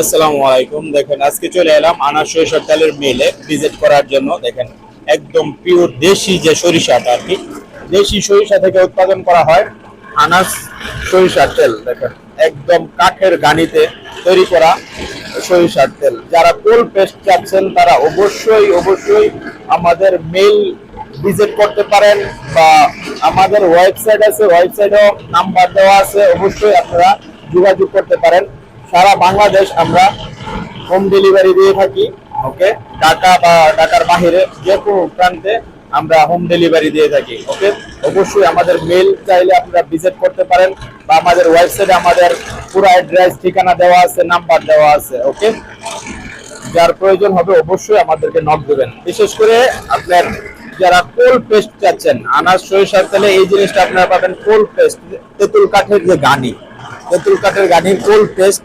আসসালামু আলাইকুম। দেখেন, আজকে চলে এলাম আনার সরিষার তেলের মিলে ভিজিট করার জন্য। দেখেন, একদম পিওর দেশি যে সরিষাটা আর কি, দেশি সরিষা থেকে উৎপাদন করা হয় আনাস সরিষার তেল। দেখেন, একদম কাঠের গানিতে তৈরি করা সরিষার তেল। যারা কোল পেস্ট চাচ্ছেন, তারা অবশ্যই অবশ্যই আমাদের মেল ভিজিট করতে পারেন বা আমাদের ওয়েবসাইট আছে ওয়েবসাইটেও নাম্বার দেওয়া আছে। অবশ্যই আপনারা যোগাযোগ করতে পারেন। সারা বাংলাদেশ আমরা হোম ডেলিভারি দিয়ে থাকি ওকে ঢাকা বা ঢাকার বাহিরে যে কোনো প্রান্তে আমরা হোম ডেলিভারি দিয়ে থাকি ওকে অবশ্যই আমাদের মেল চাইলে আপনারা ভিজিট করতে পারেন বা আমাদের ওয়েবসাইটে আমাদের পুরো অ্যাড্রেস ঠিকানা দেওয়া আছে নাম্বার দেওয়া আছে ওকে যার প্রয়োজন হবে অবশ্যই আমাদেরকে নক দেবেন। বিশেষ করে আপনার যারা কোল পেস্ট চাচ্ছেন, আনাজ, সরিষার তেলে এই জিনিসটা আপনারা পাবেন কোল পেস্ট তেঁতুল কাঠের যে গানি, তেঁতুল কাঠের গানির কোল পেস্ট